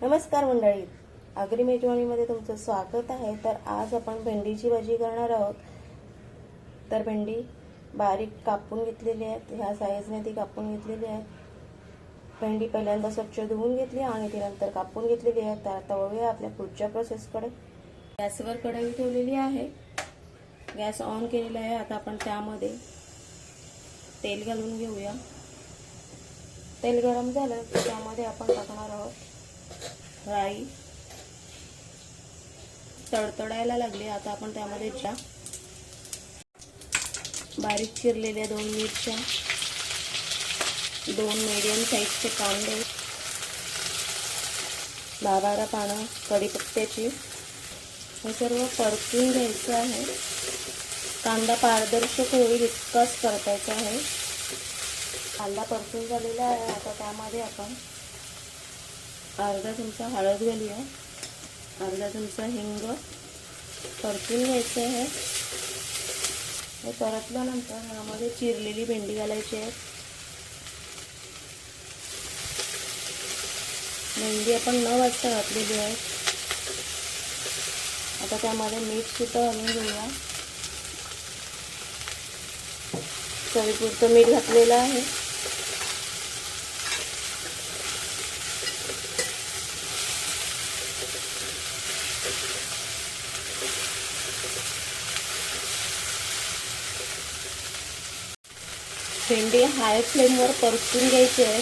नमस्कार मंडळी. आगरी मेजवानीमध्ये तुमचं स्वागत आहे. तर आज आपण भेंडीची भाजी करणार आहोत. तर भेंडी बारीक कापून घेतलेली आहेत ह्या साईजने ती कापून घेतलेली आहे. भेंडी पहिल्यांदा स्वच्छ धुवून घेतली आणि ती नंतर कापून घेतलेली आहे. तर आता वळूया आपल्या पुढच्या प्रोसेसकडे. गॅसवर कढई ठेवलेली आहे. गॅस ऑन केलेला आहे. आता आपण त्यामध्ये तेल घालून घेऊया. तेल गरम झालं की त्यामध्ये आपण टाकणार आहोत राई. तडतडायला लागली. आता आपण त्यामध्ये ज्या बारीक चिरलेल्या दोन मिरच्या. दोन मीडियम साईजचे कांदे. दहा बारा पानं कढीपत्त्याची. हे सर्व परतून घ्यायचं आहे. कांदा पारदर्शक होईल इतकाच परतायचा आहे. कांदा परतून झालेला आहे. आता त्यामध्ये आपण अर्धा चमचा हळद घालूया. अर्धा चमचा हिंग. परतून घ्यायचं आहे. हे परतल्यानंतर यामध्ये चिरलेली भेंडी घालायची आहे. भेंडी आपण न वाजता घातलेली आहे. आता त्यामध्ये मीठ सुद्धा घालून घेऊया. चवीपुरतं मीठ घातलेलं आहे. भेंडी हाय फ्लेमवर परतून घ्यायची आहे.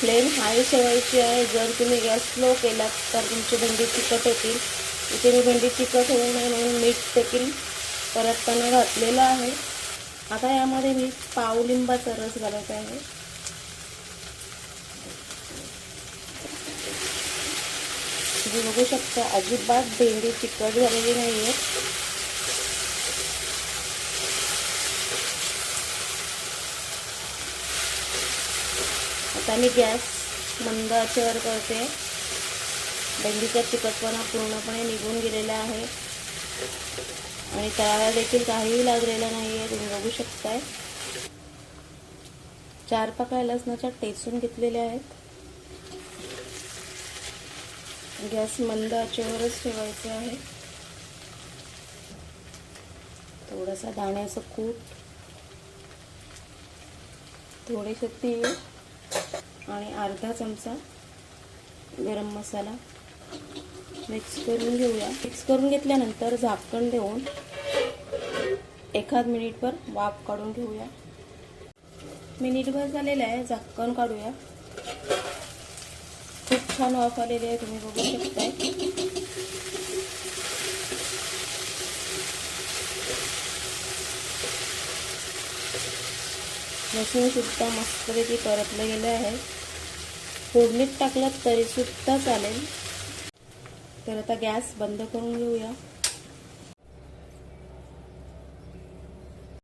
फ्लेम हाय ठेवायची आहे. जर तुम्ही गॅस स्लो केलात तर तुमची भेंडी चिकट होतील. इथे मी भेंडी चिकट होऊ नये म्हणून मीठ देखील परतताना घातलेलं आहे. आता यामध्ये मी पाव लिंबाचा रस घालत आहे. तुम्ही बघू शकता अजिबात भेंडी चिकट झालेली नाही आहे आता मी गॅस मंद आचेवर करते. भेंडीचा चिकटपणा पूर्णपणे निघून गेलेला आहे. आणि तळाला देखील काहीही लागलेलं नाही आहे तुम्ही बघू शकताय. चार पाकळ्या लसणाच्या टेचून घेतलेल्या आहेत. गॅस मंद आचेवरच ठेवायचे आहे. थोडासा दाण्याचं कूट. थोडेसे तीळ. आणि अर्धा चमचा गरम मसाला मिक्स करून घेऊया. मिक्स करून घेतल्यानंतर झाकण देऊन एखाद मिनिटभर वाफ काढून घेऊया. मिनिटभर झालेलं आहे झाकण काढूया. खूप छान वाफ आलेली आहे तुम्ही बघू शकताय. लसूण सुद्धा मस्तपैकी परतलं गेलं आहे. फोडणीत टाकलं तरीसुद्धा चालेल. तर आता गॅस बंद करून घेऊया.